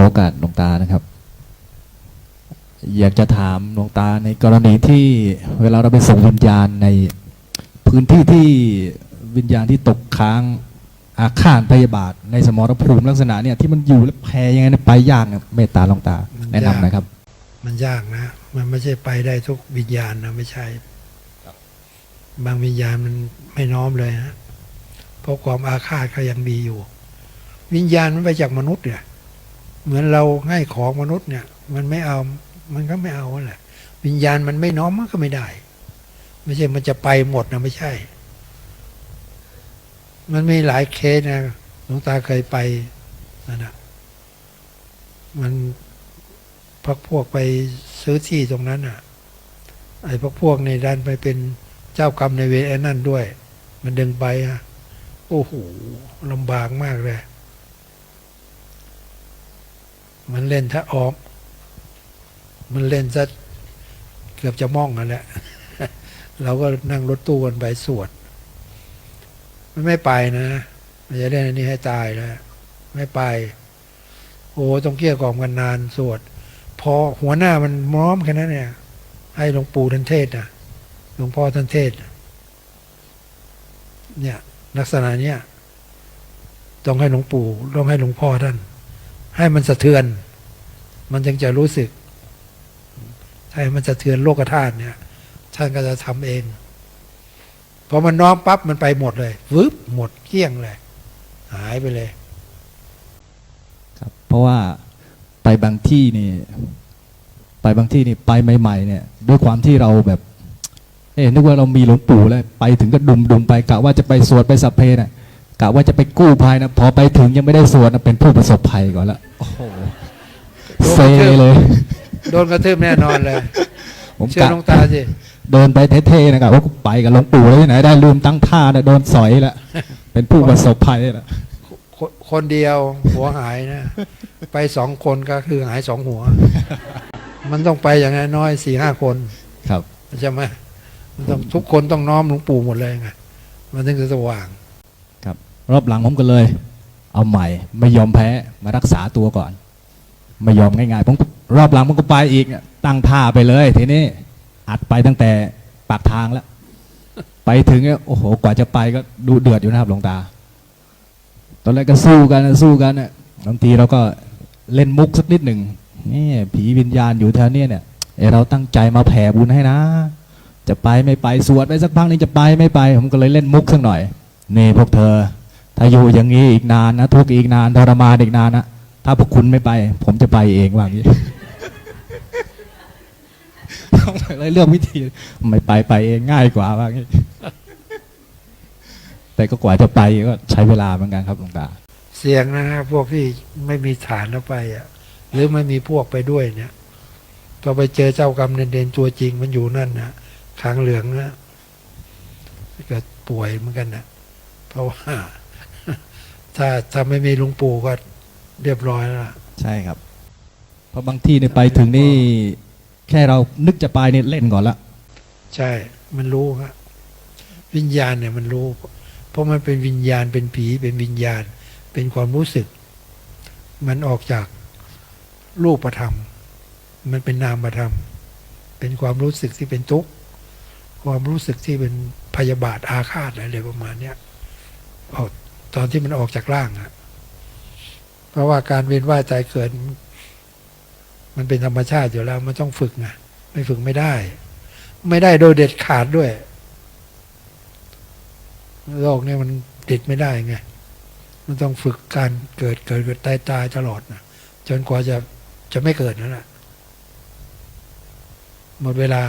อโอกาสหลวงตานะครับ อยากจะถามหลวงตาในกรณีที่เวลาเราไปส่งวิญญาณในพื้นที่ที่วิญญาณที่ตกค้างอาฆาตพยาบาท ในสมรภูมิลักษณะเนี่ยที่มันอยู่แล้วแพ้ยังไงไปยากเมตตาหลวงตาแนะนำหนะครับ มันยากนะ มันไม่ใช่ไปได้ทุกวิญญาณนะไม่ใช่บางวิญญาณมันไม่น้อมเลยนะเพราะความอาฆาตเขายังมีอยู่ วิญญาณมันไปจากมนุษย์เนี่ย เหมือนเราให้ของมนุษย์เนี่ย มันไม่เอา มันก็ไม่เอาแหละ วิญญาณมันไม่น้อมมันก็ไม่ได้ ไม่ใช่มันจะไปหมดนะไม่ใช่ มันมีหลายเคสนะหลวงตาเคยไปนั่นนะมันพักพวกไปซื้อที่ตรงนั้นอะ ไอ้พักพวกในดันไปเป็นเจ้ากรรมในเวรไอ้นั่นด้วย มันดึงไปอะโอ้โหลำบากมากเลย มันเล่นถ้าออมมันเล่นซะเกือบจะม่องกันแหละเราก็นั่งรถตู้กันไปสวด มันไม่ไปนะ มันจะเล่นอันนี้ให้ตายแล้วไม่ไป โอ้ต้องเกลี้ยกล่อมกันนานสวด พอหัวหน้ามันม้อมแค่นั้นเนี่ย ให้หลวงปู่ท่านเทศนะหลวงพ่อท่านเทศ เนี่ย ลักษณะเนี้ยต้องให้หลวงปู่ต้องให้หลวงพ่อท่าน ให้มันสะเทือน มันจึงจะรู้สึกให้มันสะเทือนโลกธาตุเนี่ย ท่านก็จะทำเองพอมันน้อมปั๊บมันไปหมดเลยวึบหมดเกลี้ยงเลย หายไปเลย ครับ เพราะว่าไปบางที่นี่ ไปบางที่นี่ไปใหม่ ๆ เนี่ย ด้วยความที่เราแบบเอ๊ะนึกว่าเรามีหลวงปู่แล้วไปถึงก็ดุมดุมๆไปกะว่าจะไปสวดไปสัพเพน่ะกะว่าจะไปกู้ภัยนะพอไปถึงยังไม่ได้สวดนะเป็นผู้ประสบภัยก่อนละโอ้โห เซเลย โดนกระทืบแน่นอนเลย ผมเชื่อกะหลวงตาสิ เดินไปเท่ๆนะกะว่ากูไปกับหลวงปู่แล้วที่ไหนได้ลืมตั้งท่านะโดนสอยละเป็นผู้ประสบภัยละคนคนเดียวหัวหายนะ ไปสองคนก็คือหายสองหัว มันต้องไปอย่างน้อยสี่ห้าคนครับ ใช่ไหมมันต้องทุกคนต้องน้อมหลวงปู่หมดเลยไงมันถึงจะสว่างรอบหลังผมก็เลย เอาใหม่ไม่ยอมแพ้มารักษาตัวก่อน ไม่ยอมง่ายๆผมรอบหลังมันก็ไปอีกตั้งท่าไปเลย ทีนี้อัดไปตั้งแต่ปากทางแล้ว ไปถึงโอ้โหกว่าจะไปก็ดูเดือดอยู่นะครับหลวงตา ตอนแรกก็สู้กันสู้กันเนี่ยบางทีเราก็เล่นมุกสักนิดหนึ่งนี่ผีวิญญาณอยู่แถวเนี้ยเนี่ยเราตั้งใจมาแผ่บุญให้นะ จะไปไม่ไปสวดไปสักพักนึงจะไปไม่ไป ผมก็เลยเล่นมุกสักหน่อยนี่พวกเธอ ถ้าอยู่อย่างนี้อีกนานนะทุกอีกนานทรมานอีกนานนะ ถ้าพวกคุณไม่ไป ผมจะไปเองว่างี้ต้องเลยเลือกวิธี ไม่ไปไปเองง่ายกว่าว่างี้แต่ก็กว่าจะไปก็ใช้เวลาเหมือนกันครับหลวงตาเสียงนะฮะพวกที่ไม่มีฐานแล้วไปอะ หรือไม่มีพวกไปด้วยเนี่ยพอไปเจอเจ้ากรรมเด่นๆตัวจริงมันอยู่นั่นนะทางเหลืองนะก็ป่วยเหมือนกันนะเพราะว่า ถ้าถ้าไม่มีหลุงปู่ก็ เรียบร้อยแล้วล่ะ ใช่ครับ เพราะบางที่เนี่ยไปถึงนี่ แค่เรานึกจะไปเนี่ยเล่นก่อนละ ใช่ มันรู้ฮะวิญญาณเนี่ยมันรู้ เพราะมันเป็นวิญญาณเป็นผีเป็นวิญญาณ เป็นความรู้สึก มันออกจากรูปธรรม มันเป็นนามธรรม เป็นความรู้สึกที่เป็นทุกข์ ความรู้สึกที่เป็นพยาบาทอาฆาตอะไรประมาณเนี้ยออกตอนที่มันออกจากร่างอะ เพราะว่าการเวียนว่ายตายเกิด มันเป็นธรรมชาติอยู่แล้ว มันต้องฝึกไงไม่ฝึกไม่ได้ ไม่ได้โดยเด็ดขาดด้วย โลกเนี่ยมันติดไม่ได้ไงมันต้องฝึกการเกิดเกิดเกิดตายตายตลอดนะจนกว่าจะจะไม่เกิดนั่นแหละหมดเวลา